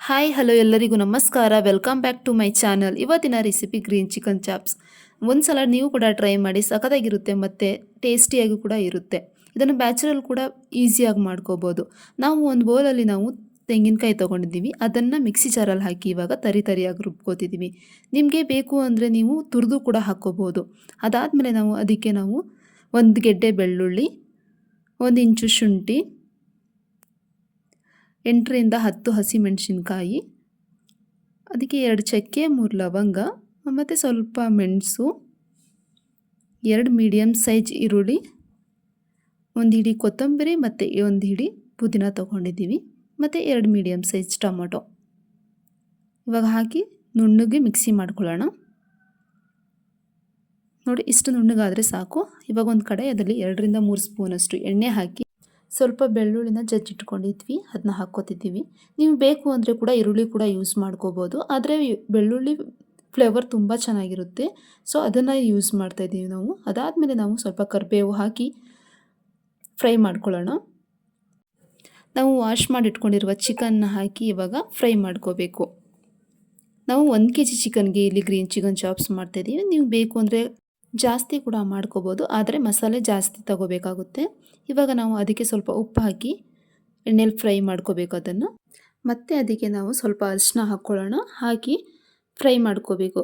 Hi hello ಎಲ್ಲರಿಗೂ ನಮಸ್ಕಾರ. Welcome back to my channel ಇವತ್ತಿನ ರೆಸಿಪಿ ಗ್ರೀನ್ ಚಿಕನ್ ಚಾಪ್ಸ್ ಒಂದು ಸಲ ನೀವು ಕೂಡ ಟ್ರೈ ಮಾಡಿ, ಸಖತ್ತಾಗಿರುತ್ತೆ ಮತ್ತು ಟೇಸ್ಟಿಯಾಗಿ ಕೂಡ ಇರುತ್ತೆ. ಇದನ್ನು ಬ್ಯಾಚುರಲ್ ಕೂಡ ಈಸಿಯಾಗಿ ಮಾಡ್ಕೋಬೋದು. ನಾವು ಒಂದು ಬೌಲಲ್ಲಿ ನಾವು ತೆಂಗಿನಕಾಯಿ ತೊಗೊಂಡಿದ್ದೀವಿ. ಅದನ್ನು ಮಿಕ್ಸಿ ಜಾರಲ್ಲಿ ಹಾಕಿ ಇವಾಗ ತರಿ ತರಿಯಾಗಿ ರುಬ್ಕೋತಿದ್ದೀವಿ. ನಿಮಗೆ ಬೇಕು ಅಂದರೆ ನೀವು ತುರಿದು ಕೂಡ ಹಾಕ್ಕೋಬೋದು. ಅದಾದಮೇಲೆ ನಾವು ಅದಕ್ಕೆ ನಾವು ಒಂದು ಗೆಡ್ಡೆ ಬೆಳ್ಳುಳ್ಳಿ, ಒಂದು ಇಂಚು ಶುಂಠಿ ಎಂಟರಿಂದ ಹತ್ತು ಹಸಿಮೆಣಸಿನ್ಕಾಯಿ, ಅದಕ್ಕೆ ಎರಡು ಚಕ್ಕೆ, ಮೂರು ಲವಂಗ, ಮತ್ತು ಸ್ವಲ್ಪ ಮೆಣಸು, ಎರಡು ಮೀಡಿಯಮ್ ಸೈಜ್ ಈರುಳ್ಳಿ, ಒಂದು ಹಿಡಿ ಕೊತ್ತಂಬರಿ ಮತ್ತು ಒಂದು ಹಿಡಿ ಪುದೀನ ತೊಗೊಂಡಿದ್ದೀವಿ, ಮತ್ತು ಎರಡು ಮೀಡಿಯಮ್ ಸೈಜ್ ಟೊಮೊಟೊ. ಇವಾಗ ಹಾಕಿ ನುಣ್ಣಗೆ ಮಿಕ್ಸಿ ಮಾಡ್ಕೊಳ್ಳೋಣ. ನೋಡಿ, ಇಷ್ಟು ನುಣ್ಣಗಾದರೆ ಸಾಕು. ಇವಾಗ ಒಂದು ಕಡೆ ಅದರಲ್ಲಿ ಎರಡರಿಂದ ಮೂರು ಸ್ಪೂನಷ್ಟು ಎಣ್ಣೆ ಹಾಕಿ ಸ್ವಲ್ಪ ಬೆಳ್ಳುಳ್ಳಿನ ಜಜ್ಜಿಟ್ಕೊಂಡಿದ್ವಿ ಅದನ್ನ ಹಾಕ್ಕೋತಿದ್ದೀವಿ. ನೀವು ಬೇಕು ಅಂದರೆ ಕೂಡ ಈರುಳ್ಳಿ ಕೂಡ ಯೂಸ್ ಮಾಡ್ಕೋಬೋದು. ಆದರೆ ಬೆಳ್ಳುಳ್ಳಿ ಫ್ಲೇವರ್ ತುಂಬ ಚೆನ್ನಾಗಿರುತ್ತೆ. ಸೊ ಅದನ್ನು ಯೂಸ್ ಮಾಡ್ತಾಯಿದ್ದೀವಿ ನಾವು. ಅದಾದಮೇಲೆ ನಾವು ಸ್ವಲ್ಪ ಕರಿಬೇವು ಹಾಕಿ ಫ್ರೈ ಮಾಡ್ಕೊಳ್ಳೋಣ. ನಾವು ವಾಶ್ ಮಾಡಿಟ್ಕೊಂಡಿರುವ ಚಿಕನ್ನ ಹಾಕಿ ಇವಾಗ ಫ್ರೈ ಮಾಡ್ಕೋಬೇಕು. ನಾವು ಒಂದು ಕೆ ಜಿ ಚಿಕನ್ಗೆ ಇಲ್ಲಿ ಗ್ರೀನ್ ಚಿಕನ್ ಚಾಪ್ಸ್ ಮಾಡ್ತಾಯಿದ್ದೀವಿ ನೀವು ಬೇಕು ಅಂದರೆ ಜಾಸ್ತಿ ಕೂಡ ಮಾಡ್ಕೋಬೋದು, ಆದರೆ ಮಸಾಲೆ ಜಾಸ್ತಿ ತಗೋಬೇಕಾಗುತ್ತೆ. ಇವಾಗ ನಾವು ಅದಕ್ಕೆ ಸ್ವಲ್ಪ ಉಪ್ಪು ಹಾಕಿ ಎಣ್ಣೆಲಿ ಫ್ರೈ ಮಾಡ್ಕೋಬೇಕು ಅದನ್ನು. ಮತ್ತು ಅದಕ್ಕೆ ನಾವು ಸ್ವಲ್ಪ ಅರಿಶಿನ ಹಾಕ್ಕೊಳ್ಳೋಣ. ಹಾಕಿ ಫ್ರೈ ಮಾಡ್ಕೋಬೇಕು.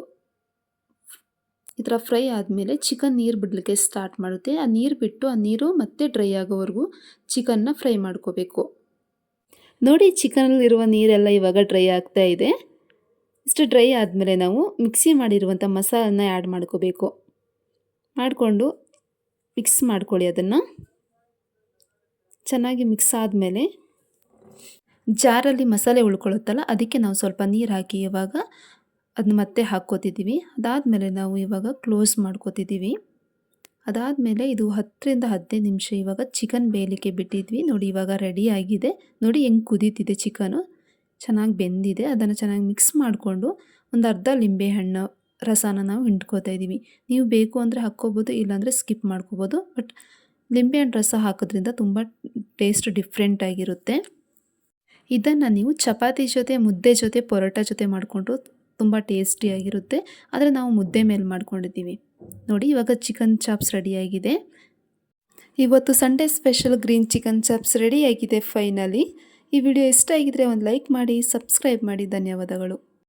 ಈ ಥರ ಫ್ರೈ ಆದಮೇಲೆ ಚಿಕನ್ ನೀರು ಬಿಡಲಿಕ್ಕೆ ಸ್ಟಾರ್ಟ್ ಮಾಡುತ್ತೆ. ಆ ನೀರು ಬಿಟ್ಟು ಆ ನೀರು ಮತ್ತೆ ಡ್ರೈ ಆಗೋವರೆಗೂ ಚಿಕನ್ನ ಫ್ರೈ ಮಾಡ್ಕೋಬೇಕು. ನೋಡಿ ಚಿಕನಲ್ಲಿರುವ ನೀರೆಲ್ಲ ಇವಾಗ ಡ್ರೈ ಆಗ್ತಾ ಇದೆ. ಇಷ್ಟು ಡ್ರೈ ಆದಮೇಲೆ ನಾವು ಮಿಕ್ಸಿ ಮಾಡಿರುವಂಥ ಮಸಾಲನ್ನ ಆ್ಯಡ್ ಮಾಡ್ಕೋಬೇಕು. ಮಾಡಿಕೊಂಡು ಮಿಕ್ಸ್ ಮಾಡ್ಕೊಳ್ಳಿ ಅದನ್ನು. ಚೆನ್ನಾಗಿ ಮಿಕ್ಸ್ ಆದಮೇಲೆ ಜಾರಲ್ಲಿ ಮಸಾಲೆ ಉಳ್ಕೊಳ್ಳುತ್ತಲ್ಲ, ಅದಕ್ಕೆ ನಾವು ಸ್ವಲ್ಪ ನೀರು ಹಾಕಿ ಇವಾಗ ಅದನ್ನ ಮತ್ತೆ ಹಾಕ್ಕೋತಿದ್ದೀವಿ ಅದಾದಮೇಲೆ ನಾವು ಇವಾಗ ಕ್ಲೋಸ್ ಮಾಡ್ಕೋತಿದ್ದೀವಿ ಅದಾದಮೇಲೆ ಇದು ಹತ್ತರಿಂದ ಹದಿನೈದು ನಿಮಿಷ ಇವಾಗ ಚಿಕನ್ ಬೇಯಲಿಕ್ಕೆ ಬಿಟ್ಟಿದ್ವಿ. ನೋಡಿ ಇವಾಗ ರೆಡಿ ಆಗಿದೆ. ನೋಡಿ ಹೆಂಗೆ ಕುದೀತಿದೆ ಚಿಕನು ಚೆನ್ನಾಗಿ ಬೆಂದಿದೆ. ಅದನ್ನು ಚೆನ್ನಾಗಿ ಮಿಕ್ಸ್ ಮಾಡಿಕೊಂಡು ಒಂದು ಅರ್ಧ ಲಿಂಬೆ ಹಣ್ಣು ರಸನ ನಾವು ಹಿಂಡ್ಕೋತಾ ಇದ್ದೀವಿ. ನೀವು ಬೇಕು ಅಂದರೆ ಹಾಕ್ಕೋಬೋದು, ಇಲ್ಲಾಂದರೆ ಸ್ಕಿಪ್ ಮಾಡ್ಕೋಬೋದು. ಬಟ್ ಲಿಂಬೆಹಣ್ಣು ರಸ ಹಾಕೋದ್ರಿಂದ ತುಂಬ ಟೇಸ್ಟ್ ಡಿಫ್ರೆಂಟ್ ಆಗಿರುತ್ತೆ. ಇದನ್ನು ನೀವು ಚಪಾತಿ ಜೊತೆ, ಮುದ್ದೆ ಜೊತೆ, ಪರೋಟ ಜೊತೆ ಮಾಡಿಕೊಂಡು ತುಂಬ ಟೇಸ್ಟಿಯಾಗಿರುತ್ತೆ ಆದರೆ ನಾವು ಮುದ್ದೆ ಮೇಲೆ ಮಾಡ್ಕೊಂಡಿದ್ದೀವಿ. ನೋಡಿ, ಇವಾಗ ಚಿಕನ್ ಚಾಪ್ಸ್ ರೆಡಿಯಾಗಿದೆ ಇವತ್ತು Sunday special green chicken chops ರೆಡಿಯಾಗಿದೆ ಫೈನಲಿ ಈ ವಿಡಿಯೋ ಇಷ್ಟ ಆಗಿದ್ರೆ ಒಂದು ಲೈಕ್ ಮಾಡಿ ಸಬ್ಸ್ಕ್ರೈಬ್ ಮಾಡಿ. ಧನ್ಯವಾದಗಳು.